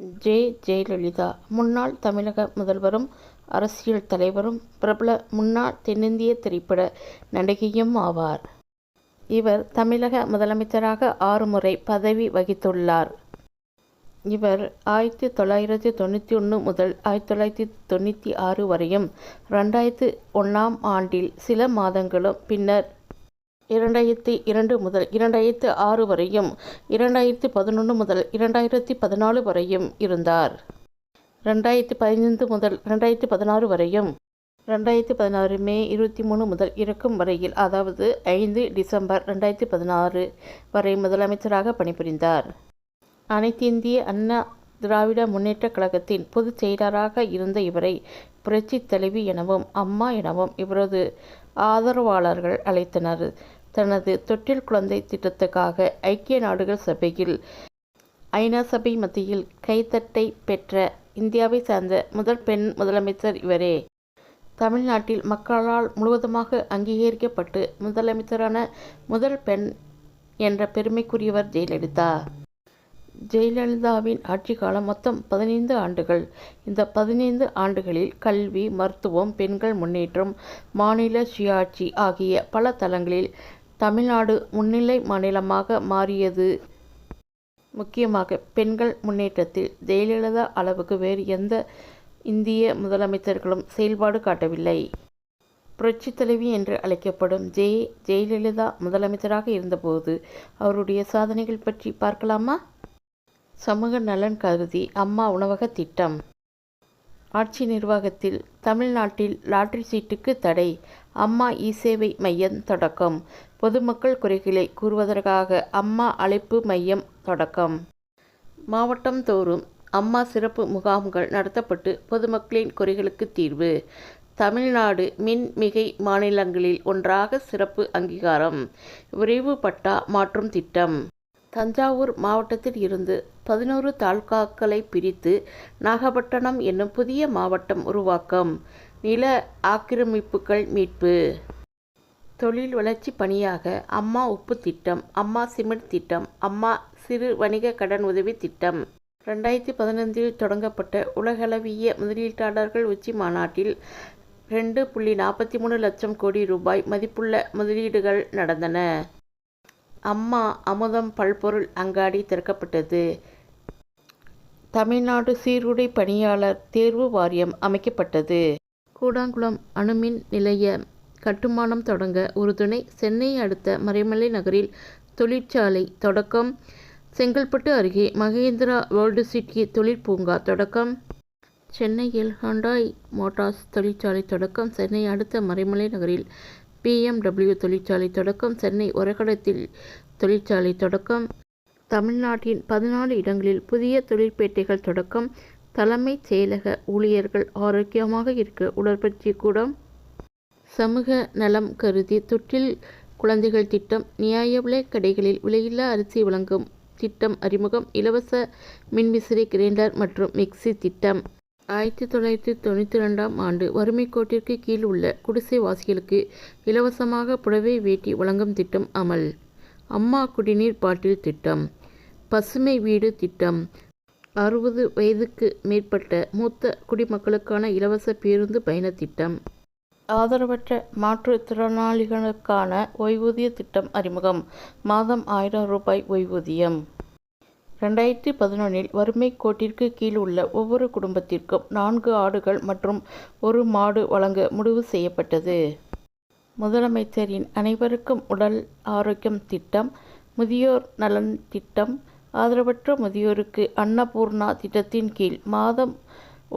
ஜெ. ஜெயலலிதா முன்னாள் தமிழக முதல்வரும், அரசியல் தலைவரும், பிரபல முன்னாள் தென்னிந்திய திரைப்பட நடிகையும் ஆவார். இவர் தமிழக முதலமைச்சராக ஆறு முறை பதவி வகித்துள்ளார். இவர் ஆயிரத்தி தொள்ளாயிரத்தி தொண்ணூற்றி ஒன்று முதல் ஆயிரத்தி தொள்ளாயிரத்தி தொண்ணூற்றி ஆறு வரையும், ரெண்டாயிரத்து ஒன்றாம் ஆண்டில் சில மாதங்களும், பின்னர் இரண்டாயிரத்தி இரண்டு முதல் இரண்டாயிரத்து ஆறு வரையும், இரண்டாயிரத்து பதினொன்று முதல் இரண்டாயிரத்தி பதினாலு வரையும் இருந்தார். ரெண்டாயிரத்தி பதினைந்து முதல் இரண்டாயிரத்து பதினாறு வரையும், ரெண்டாயிரத்தி பதினாறு மே இருபத்தி மூணு முதல் இறக்கும் வரையில் அதாவது ஐந்து டிசம்பர் ரெண்டாயிரத்தி பதினாறு வரை முதலமைச்சராக பணிபுரிந்தார். அனைத்திந்திய அண்ணா திராவிட முன்னேற்றக் கழகத்தின் பொதுச் செயலராக இருந்த இவரை புரட்சித் தலைவி எனவும், அம்மா எனவும் இவரது ஆதரவாளர்கள் அழைத்தனர். தனது தொட்டில் குழந்தை திட்டத்துக்காக ஐக்கிய நாடுகள் சபையில், ஐநா சபை மத்தியில் கைத்தட்டை பெற்ற இந்தியாவை சேர்ந்த முதல் பெண் முதலமைச்சர் இவரே. தமிழ்நாட்டில் மக்களால் முழுவதுமாக அங்கீகரிக்கப்பட்டு முதலமைச்சரான முதல் பெண் என்ற பெருமைக்குரியவர் ஜெயலலிதா. ஜெயலலிதாவின் ஆட்சி காலம் மொத்தம் பதினைந்து ஆண்டுகள். இந்த பதினைந்து ஆண்டுகளில் கல்வி, மருத்துவம், பெண்கள் முன்னேற்றம், மாநில சுயாட்சி ஆகிய பல தளங்களில் தமிழ்நாடு முன்னிலை மாநிலமாக மாறியது. முக்கியமாக பெண்கள் முன்னேற்றத்தில் ஜெயலலிதா அளவுக்கு வேறு எந்த இந்திய முதலமைச்சர்களும் செயல்பாடு காட்டவில்லை. புரட்சி தலைவி என்று அழைக்கப்படும் ஜெ. ஜெயலலிதா முதலமைச்சராக இருந்தபோது அவருடைய சாதனைகள் பற்றி பார்க்கலாமா? சமூக நலன் கருதி அம்மா உணவகத் திட்டம். ஆட்சி நிர்வாகத்தில் தமிழ்நாட்டில் லாட்ரி சீட்டுக்கு தடை. அம்மா இ-சேவை மையம் தொடக்கம். பொதுமக்கள் குறைகளை கூறுவதற்காக அம்மா அழைப்பு மையம் தொடக்கம். மாவட்டம் தோறும் அம்மா சிறப்பு முகாம்கள் நடத்தப்பட்டு பொதுமக்களின் குறைகளுக்கு தீர்வு. தமிழ்நாடு மின் மிகை மாநிலங்களில் ஒன்றாக சிறப்பு அங்கீகாரம். விரைவு பட்டா மாற்றும் திட்டம். தஞ்சாவூர் மாவட்டத்தில் இருந்து பதினொரு தாலுகாக்களை பிரித்து நாகப்பட்டினம் என்னும் புதிய மாவட்டம் உருவாக்கம். நில ஆக்கிரமிப்புகள் மீட்பு. தொழில் வளர்ச்சி பணியாக அம்மா உப்பு திட்டம், அம்மா சிமெண்ட் திட்டம், அம்மா சிறு வணிக கடன் உதவி திட்டம். ரெண்டாயிரத்தி பதினைந்தில் தொடங்கப்பட்ட உலகளவிய முதலீட்டாளர்கள் உச்சி மாநாட்டில் ரெண்டு புள்ளி நாற்பத்தி மூணு லட்சம் கோடி ரூபாய் மதிப்புள்ள முதலீடுகள் நடந்தன. அம்மா அமுதம் பல்பொருள் அங்காடி திறக்கப்பட்டது. தமிழ்நாடு சீருடை பணியாளர் தேர்வு வாரியம் அமைக்கப்பட்டது. கூடாங்குளம் அணுமின் நிலைய கட்டுமானம் தொடங்க உறுதுணை சென்னை அடுத்த மறைமலை நகரில் தொழிற்சாலை தொடக்கம். செங்கல்பட்டு அருகே மகேந்திரா வேர்ல்டு சிட்டி தொழிற்பூங்கா தொடக்கம். சென்னையில் ஹண்டாய் மோட்டார்ஸ் தொழிற்சாலை தொடக்கம். சென்னை அடுத்த மறைமலை நகரில் பிஎம்டபிள்யூ தொழிற்சாலை தொடக்கம். சென்னை ஒரகடத்தில் தொழிற்சாலை தொடக்கம். தமிழ்நாட்டின் பதினாலு இடங்களில் புதிய தொழிற்பேட்டைகள் தொடக்கம். தலைமைச் செயலக ஊழியர்கள் ஆரோக்கியமாக இருக்க உடற்பயிற்சி கூடம். சமூக நலம் கருதி தொற்றில் குழந்தைகள் திட்டம். நியாய விலை கடைகளில் விலையில்லா அரிசி வழங்கும் திட்டம் அறிமுகம். இலவச மின்விசிறி, கிரைண்டர் மற்றும் மிக்சி திட்டம். ஆயிரத்தி தொள்ளாயிரத்தி தொண்ணூற்றி ரெண்டாம் ஆண்டு வறுமை கோட்டிற்கு கீழ் உள்ள குடிசைவாசிகளுக்கு இலவசமாக புடவை, வேட்டி வழங்கும் திட்டம் அமல். அம்மா குடிநீர் பாட்டில் திட்டம். பசுமை வீடு திட்டம். அறுபது வயதுக்கு மேற்பட்ட மூத்த குடிமக்களுக்கான இலவச பேருந்து பயண திட்டம். ஆதரவற்ற மாற்றுத்திறனாளிகளுக்கான ஓய்வூதிய திட்டம் அறிமுகம். மாதம் ஆயிரம் ரூபாய் ஓய்வூதியம். ரெண்டாயிரத்தி பதினொன்றில் வறுமை கோட்டிற்கு கீழ் உள்ள ஒவ்வொரு குடும்பத்திற்கும் நான்கு ஆடுகள் மற்றும் ஒரு மாடு வழங்க முடிவு செய்யப்பட்டது. முதலமைச்சரின் அனைவருக்கும் உடல் ஆரோக்கியம் திட்டம். முதியோர் நலன் திட்டம். ஆதரவற்ற முதியோருக்கு அன்னபூர்ணா திட்டத்தின் கீழ் மாதம்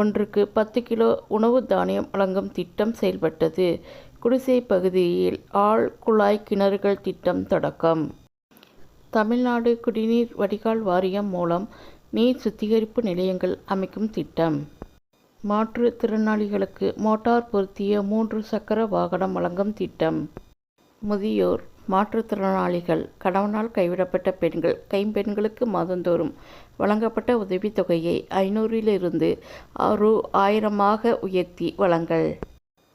ஒன்றுக்கு பத்து கிலோ உணவு தானியம் வழங்கும் திட்டம் செயல்பட்டது. குடிசை பகுதியில் ஆள் குழாய் கிணறுகள் திட்டம் தொடக்கம். தமிழ்நாடு குடிநீர் வடிகால் வாரியம் மூலம் நீர் சுத்திகரிப்பு நிலையங்கள் அமைக்கும் திட்டம். மாற்றுத்திறனாளிகளுக்கு மோட்டார் பொருத்திய மூன்று சக்கர வாகனம் வழங்கும் திட்டம். முதியோர், மாற்றுத்திறனாளிகள் கணவனால் கைவிடப்பட்ட பெண்கள், கைம்பெண்களுக்கு மாதந்தோறும் வழங்கப்பட்ட உதவித்தொகையை ஐநூறிலிருந்து ரூ. ஆயிரமாக உயர்த்தி வழங்கல்.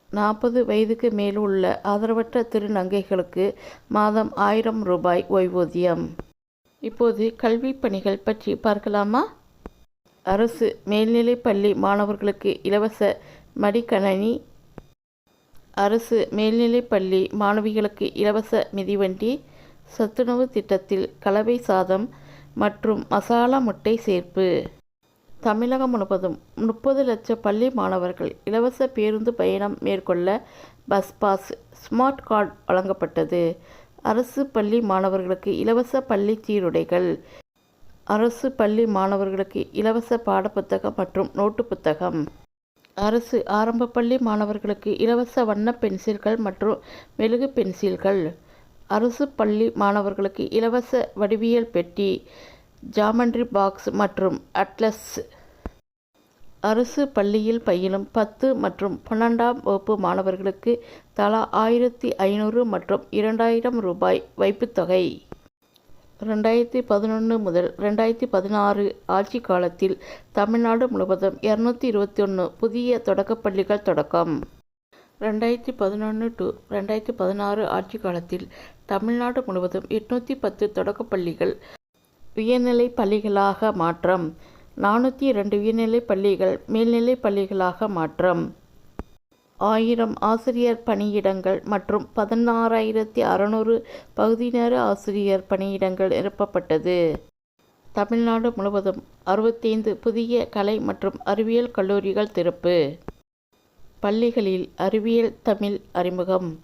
நாற்பது வயதுக்கு மேல் உள்ள ஆதரவற்ற திருநங்கைகளுக்கு மாதம் ஆயிரம் ரூபாய் ஓய்வூதியம். இப்போது கல்விப் பணிகள் பற்றி பார்க்கலாமா? அரசு மேல்நிலைப்பள்ளி மாணவர்களுக்கு இலவச மடிக்கணினி அரசு மேல்நிலைப்பள்ளி மாணவிகளுக்கு இலவச மிதிவண்டி சத்துணவு திட்டத்தில் கலவை சாதம் மற்றும் மசாலா முட்டை சேர்ப்பு. தமிழகம் முழுவதும் முப்பது லட்சம் பள்ளி மாணவர்கள் இலவச பேருந்து பயணம் மேற்கொள்ள பஸ் பாஸ் ஸ்மார்ட் கார்டு வழங்கப்பட்டது. அரசு பள்ளி மாணவர்களுக்கு இலவச பள்ளி சீருடைகள். அரசு பள்ளி மாணவர்களுக்கு இலவச பாடப்புத்தகம் மற்றும் நோட்டு புத்தகம். அரசு ஆரம்ப பள்ளி மாணவர்களுக்கு இலவச வண்ண பென்சில்கள் மற்றும் மெழுகு பென்சில்கள். அரசு பள்ளி மாணவர்களுக்கு இலவச வடிவியல் பெட்டி ஜாமெண்ட்ரி பாக்ஸ் மற்றும் அட்லஸ். அரசு பள்ளியில் பயிலும் பத்து மற்றும் பன்னெண்டாம் வகுப்பு மாணவர்களுக்கு தலா ஆயிரத்தி ஐநூறு மற்றும் இரண்டாயிரம் ரூபாய் வைப்புத்தொகை ரெண்டாயிரத்தி பதினொன்று முதல் ரெண்டாயிரத்தி பதினாறு ஆட்சி காலத்தில் தமிழ்நாடு முழுவதும் இரநூத்தி இருபத்தி ஒன்று புதிய தொடக்கப்பள்ளிகள் தொடக்கம். ரெண்டாயிரத்தி பதினொன்று டு ரெண்டாயிரத்தி பதினாறு ஆட்சி காலத்தில் தமிழ்நாடு முழுவதும் எட்நூற்றி பத்து தொடக்கப்பள்ளிகள் உயர்நிலை பள்ளிகளாக மாற்றம் நானூற்றி இரண்டு உயர்நிலை பள்ளிகள் மேல்நிலை பள்ளிகளாக மாற்றம். ஆயிரம் ஆசிரியர் பணியிடங்கள் மற்றும் பதினாறாயிரத்தி அறநூறு பகுதி நேர ஆசிரியர் பணியிடங்கள் நிரப்பப்பட்டது. தமிழ்நாடு முழுவதும் அறுபத்தைந்து புதிய கலை மற்றும் அறிவியல் கல்லூரிகள் திறப்பு. பள்ளிகளில் அறிவியல் தமிழ் அறிமுகம்.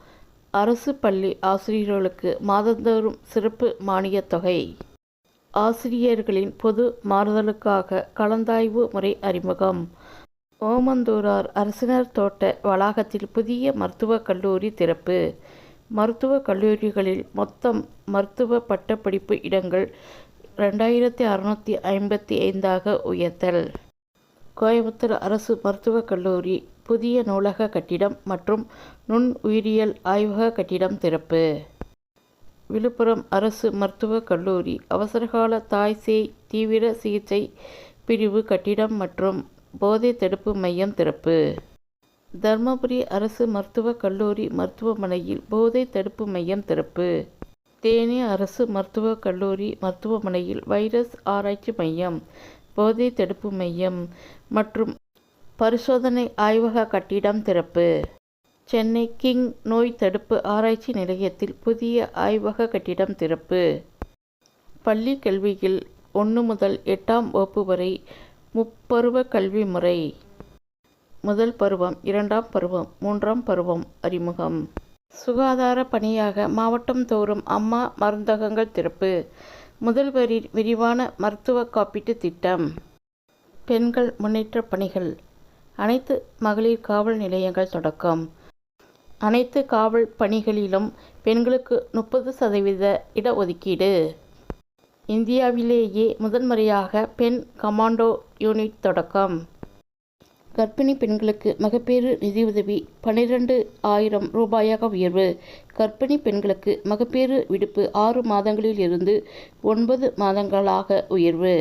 அரசு பள்ளி ஆசிரியர்களுக்கு மாதந்தோறும் சிறப்பு மானியத் தொகை. ஆசிரியர்களின் பொது மாறுதலுக்காக கலந்தாய்வு முறை அறிமுகம். ஓமந்தூரார் அரசினர் தோட்ட வளாகத்தில் புதிய மருத்துவக் கல்லூரி திறப்பு. மருத்துவக் கல்லூரிகளில் மொத்தம் மருத்துவ பட்டப்படிப்பு இடங்கள் ரெண்டாயிரத்தி அறநூற்றி ஐம்பத்தி ஐந்தாக உயர்த்தல். கோயம்புத்தூர் அரசு மருத்துவக் கல்லூரி புதிய நூலக கட்டிடம் மற்றும் நுண் உயிரியல் ஆய்வக கட்டிடம் திறப்பு. விழுப்புரம் அரசு மருத்துவக் கல்லூரி அவசரகால தாய் சேய் தீவிர சிகிச்சை பிரிவு கட்டிடம் மற்றும் போதை தடுப்பு மையம் திறப்பு. தருமபுரி அரசு மருத்துவக் கல்லூரி மருத்துவமனையில் போதை தடுப்பு மையம் திறப்பு. தேனி அரசு மருத்துவக் கல்லூரி மருத்துவமனையில் வைரஸ் ஆராய்ச்சி மையம் போதை தடுப்பு மையம் மற்றும் பரிசோதனை ஆய்வக கட்டிடம் திறப்பு. சென்னை கிங் நோய் தடுப்பு ஆராய்ச்சி நிலையத்தில் புதிய ஆய்வக கட்டிடம் திறப்பு. பள்ளி கல்வியில் ஒன்று முதல் எட்டாம் வகுப்பு வரை முப்பருவ கல்வி முறை. முதல் பருவம் இரண்டாம் பருவம் மூன்றாம் பருவம் அறிமுகம். சுகாதார பணியாக மாவட்டம் தோறும் அம்மா மருந்தகங்கள் திறப்பு. முதல்வரின் விரிவான மருத்துவ காப்பீட்டு திட்டம். பெண்கள் முன்னேற்ற பணிகள். அனைத்து மகளிர் காவல் நிலையங்கள் தொடக்கம். அனைத்து காவல் பணிகளிலும் பெண்களுக்கு முப்பது சதவீத இடஒதுக்கீடு. இந்தியாவிலேயே முதன்முறையாக பெண் கமாண்டோ யூனிட் தொடக்கம். கர்ப்பிணி பெண்களுக்கு மகப்பேறு நிதியுதவி பன்னிரண்டு ஆயிரம் ரூபாயாக உயர்வு. கர்ப்பிணி பெண்களுக்கு மகப்பேறு விடுப்பு ஆறு மாதங்களில் இருந்து ஒன்பது மாதங்களாக உயர்வு.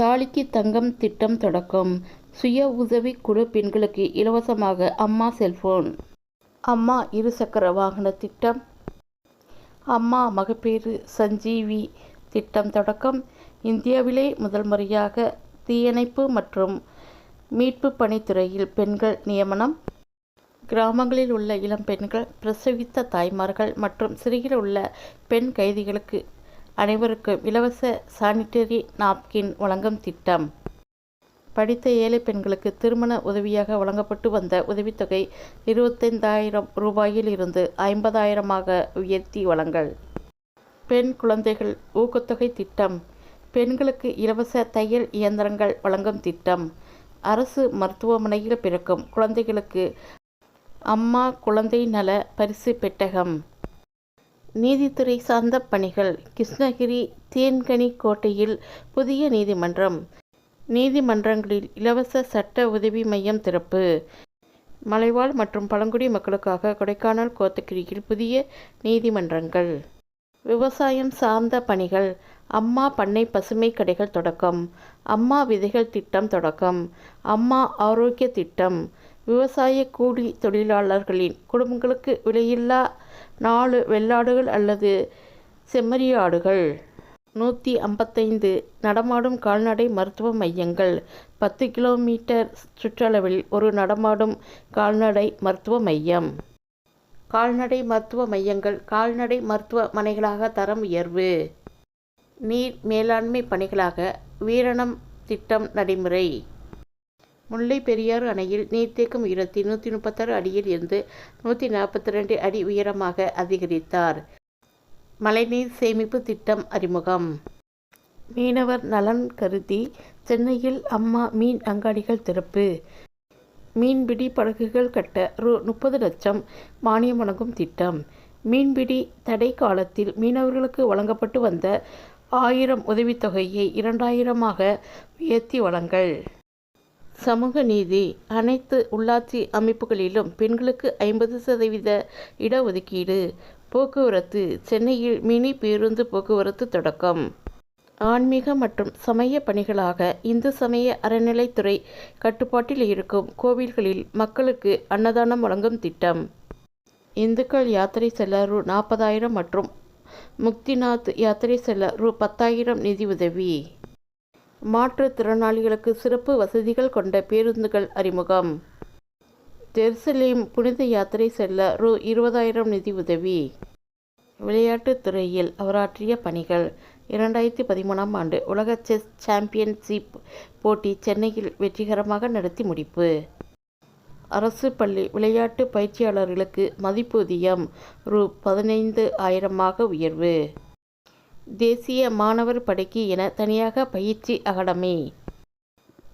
தாலிக்கு தங்கம் திட்டம் தொடக்கம். சுய உதவி குழு பெண்களுக்கு இலவசமாக அம்மா செல்போன். அம்மா இருசக்கர வாகன திட்டம். அம்மா மகப்பேறு சஞ்சீவி திட்டம் தொடக்கம். இந்தியாவிலே முதல் முறையாக தீயணைப்பு மற்றும் மீட்பு பணித்துறையில் பெண்கள் நியமனம். கிராமங்களில் உள்ள இளம் பெண்கள் பிரசவித்த தாய்மார்கள் மற்றும் சிறையில் உள்ள பெண் கைதிகளுக்கு அனைவருக்கும் இலவச சானிட்டரி நாப்கின் வழங்கும் திட்டம். படித்த ஏழை பெண்களுக்கு திருமண உதவியாக வழங்கப்பட்டு வந்த உதவித்தொகை இருபத்தைந்தாயிரம் ரூபாயில் இருந்து ஐம்பதாயிரமாக உயர்த்தி வழங்கல். பெண் குழந்தைகள் ஊக்கத்தொகை திட்டம். பெண்களுக்கு இலவச தையல் இயந்திரங்கள் வழங்கும் திட்டம். அரசு மருத்துவமனையில் பிறக்கும் குழந்தைகளுக்கு அம்மா குழந்தை நல பரிசு பெட்டகம். நீதித்துறை சார்ந்த பணிகள். கிருஷ்ணகிரி தேன்கனி கோட்டையில் புதிய நீதிமன்றம். நீதிமன்றங்களில் இலவச சட்ட உதவி மையம் திறப்பு. மலைவாழ் மற்றும் பழங்குடி மக்களுக்காக கொடைக்கானல் கோத்தகிரியில் புதிய நீதிமன்றங்கள். விவசாயம் சார்ந்த பணிகள். அம்மா பண்ணை பசுமை கடைகள் தொடக்கம். அம்மா விதைகள் திட்டம் தொடக்கம். அம்மா ஆரோக்கிய திட்டம். விவசாய கூலி தொழிலாளர்களின் குடும்பங்களுக்கு விலையில்லா நாலு வெள்ளாடுகள் அல்லது செம்மறியாடுகள் நூற்றி ஐம்பத்தைந்து நடமாடும் கால்நடை மருத்துவ மையங்கள். பத்து கிலோமீட்டர் சுற்றளவில் ஒரு நடமாடும் கால்நடை மருத்துவ மையம். கால்நடை மருத்துவ மையங்கள் கால்நடை மருத்துவமனைகளாக தரம் உயர்வு. நீர் மேலாண்மை பணிகளாக வீரணம் திட்டம் நடைமுறை. முல்லை பெரியாறு அணையில் நீர்த்தேக்கம் உயரத்தை நூற்றி முப்பத்தாறு அடியில் இருந்து நூற்றி நாற்பத்தி ரெண்டு அடி உயரமாக அதிகரித்தார். மழைநீர் சேமிப்பு திட்டம் அறிமுகம். மீனவர் நலன் கருதி சென்னையில் அம்மா மீன் அங்காடிகள் திறப்பு. மீன்பிடி படகுகள் கட்ட ரூ. முப்பது லட்சம் மானியம் வழங்கும் திட்டம். மீன்பிடி தடை காலத்தில் மீனவர்களுக்கு வழங்கப்பட்டு வந்த ஆயிரம் உதவித்தொகையை இரண்டாயிரமாக உயர்த்தி வழங்கல். சமூக நீதி. அனைத்து உள்ளாட்சி அமைப்புகளிலும் பெண்களுக்கு ஐம்பது சதவீத இடஒதுக்கீடு. போக்குவரத்து. சென்னையில் மினி பேருந்து போக்குவரத்து தொடக்கம். ஆன்மீக மற்றும் சமய பணிகளாக இந்து சமய அறநிலைத்துறை கட்டுப்பாட்டில் இருக்கும் கோவில்களில் மக்களுக்கு அன்னதானம் வழங்கும் திட்டம். இந்துக்கள் யாத்திரை செல்ல ரூ. நாற்பதாயிரம் மற்றும் முக்திநாத் யாத்திரை செல்ல ரூ. பத்தாயிரம் நிதி உதவி. மாற்றுத்திறனாளிகளுக்கு சிறப்பு வசதிகள் கொண்ட பேருந்துகள் அறிமுகம். ஜெருசலேம் புனித யாத்திரை செல்ல ரூ. இருபதாயிரம் நிதி உதவி. விளையாட்டுத் துறையில் அவராற்றிய பணிகள் இரண்டாயிரத்தி பதிமூணாம் ஆண்டு உலக செஸ் சாம்பியன்ஷிப் போட்டி சென்னையில் வெற்றிகரமாக நடத்தி முடிப்பு. அரசு பள்ளி விளையாட்டு பயிற்சியாளர்களுக்கு மதிப்பூதியம் ரூ. பதினைந்து ஆயிரமாக உயர்வு. தேசிய மாணவர் படைக்கு என தனியாக பயிற்சி அகாடமி.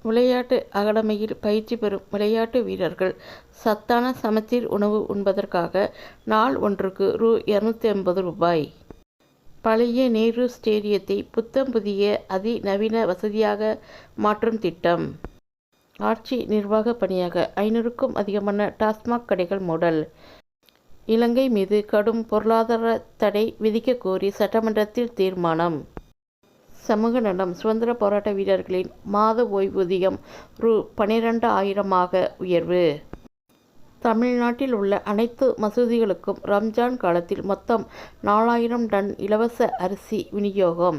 விளையாட்டு அகாடமியில் பயிற்சி பெறும் விளையாட்டு வீரர்கள் சத்தான சமச்சீர் உணவு உண்பதற்காக நாள் ஒன்றுக்கு ரூ. இரநூத்தி ஐம்பது ரூபாய். பழைய நேரு ஸ்டேடியத்தை புத்தம் புதிய அதிநவீன வசதியாக மாற்றும் திட்டம். ஆட்சி நிர்வாக பணியாக ஐநூறுக்கும் அதிகமான டாஸ்மாக் கடைகள் மூடல். இலங்கை மீது கடும் பொருளாதார தடை விதிக்க கோரி சட்டமன்றத்தில் தீர்மானம். சமூக நலம் சுதந்திர போராட்ட வீரர்களின் மாத ஓய்வூதியம் ரூ பனிரெண்டு ஆயிரமாக உயர்வு. தமிழ்நாட்டில் உள்ள அனைத்து மசூதிகளுக்கும் ரம்ஜான் காலத்தில் மொத்தம் நாலாயிரம் டன் இலவச அரிசி விநியோகம்.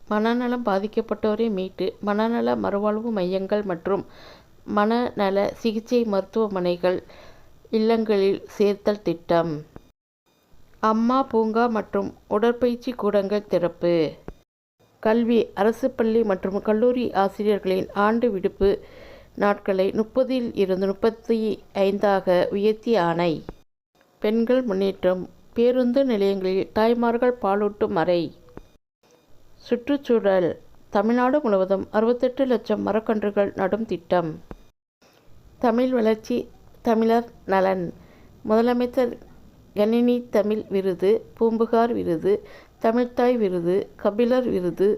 மனநலம் பாதிக்கப்பட்டோரை மீட்டு மனநல மறுவாழ்வு மையங்கள் மற்றும் மனநல சிகிச்சை மருத்துவமனைகள் இல்லங்களில் சேர்த்தல் திட்டம். அம்மா பூங்கா மற்றும் உடற்பயிற்சி கூடங்கள் திறப்பு. கல்வி அரசு பள்ளி மற்றும் கல்லூரி ஆசிரியர்களின் ஆண்டு விடுப்பு நாட்களை முப்பதில் இருந்து முப்பத்தி ஐந்தாக உயர்த்திய ஆணை. பெண்கள் முன்னேற்றம் பேருந்து நிலையங்களில் தாய்மார்கள் பாலூட்டும் அறை. சுற்றுச்சூழல் தமிழ்நாடு முழுவதும் அறுபத்தெட்டு லட்சம் மரக்கன்றுகள் நடும் திட்டம். தமிழ் வளர்ச்சி தமிழர் நலன். முதலமைச்சர் கணினி தமிழ் விருது பூம்புகார் விருது தமிழ்த்தாய் விருது கபிலர் விருது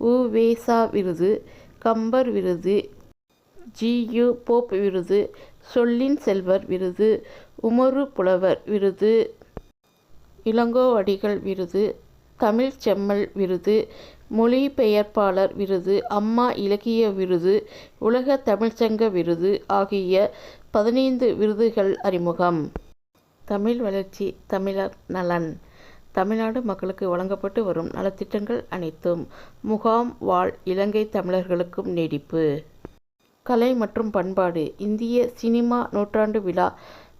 உவேசா விருது கம்பர் விருது ஜியு போப் விருது சொல்லின் செல்வர் விருது உமரு புலவர் விருது இளங்கோவடிகள் விருது தமிழ் செம்மல் விருது மொழிபெயர்ப்பாளர் விருது அம்மா இலக்கிய விருது உலக தமிழ்ச்சங்க விருது ஆகிய பதினைந்து விருதுகள் அறிமுகம். தமிழ் வளர்ச்சி தமிழர் நலன். தமிழ்நாடு மக்களுக்கு வழங்கப்பட்டு வரும் நலத்திட்டங்கள் அனைத்தும் முகாம் வாழ் இலங்கை தமிழர்களுக்கும் நீடிப்பு. கலை மற்றும் பண்பாடு இந்திய சினிமா நூற்றாண்டு விழா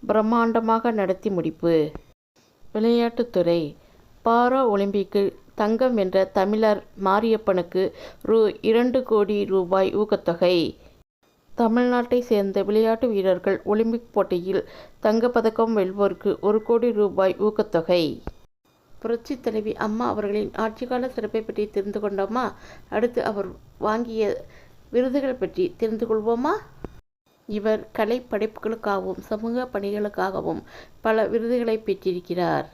பிரம்மாண்டமாக நடத்தி முடிப்பு. விளையாட்டுத்துறை பாரா ஒலிம்பிக்கில் தங்கம் வென்ற தமிழர் மாரியப்பனுக்கு ரூ. இரண்டு கோடி ரூபாய் ஊக்கத்தொகை. தமிழ்நாட்டை சேர்ந்த விளையாட்டு வீரர்கள் ஒலிம்பிக் போட்டியில் தங்கப்பதக்கம் வெல்வோருக்கு ஒரு கோடி ரூபாய் ஊக்கத்தொகை. புரட்சி தலைவி அம்மா அவர்களின் ஆட்சிக்கால சிறப்பை பற்றி தெரிந்து கொண்டோமா? அடுத்து அவர் வாங்கிய விருதுகள் பற்றி தெரிந்து கொள்வோமா? இவர் கலை படைப்புகளுக்காகவும் சமூக பணிகளுக்காகவும் பல விருதுகளை பெற்றிருக்கிறார்.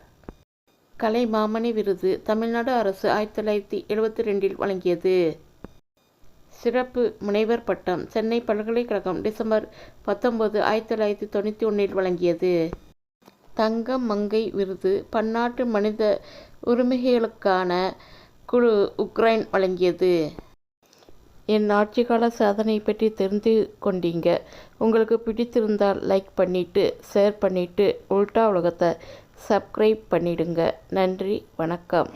கலை மாமணி விருது தமிழ்நாடு அரசு ஆயிரத்தி தொள்ளாயிரத்தி எழுபத்தி ரெண்டில் வழங்கியது. சிறப்பு முனைவர் பட்டம் சென்னை பல்கலைக்கழகம் டிசம்பர் பத்தொன்பது ஆயிரத்தி தொள்ளாயிரத்தி தொண்ணூற்றி ஒன்றில் வழங்கியது. தங்க மங்கை விருது பன்னாட்டு மனித உரிமைகளுக்கான குழு உக்ரைன் வழங்கியது. என் ஆட்சிக்கால சாதனை பற்றி தெரிந்து கொண்டீங்க. உங்களுக்கு பிடித்திருந்தால் லைக் பண்ணிவிட்டு ஷேர் பண்ணிவிட்டு உல்டா உலகத்தை சப்ஸ்கிரைப் பண்ணிவிடுங்க நன்றி வணக்கம்.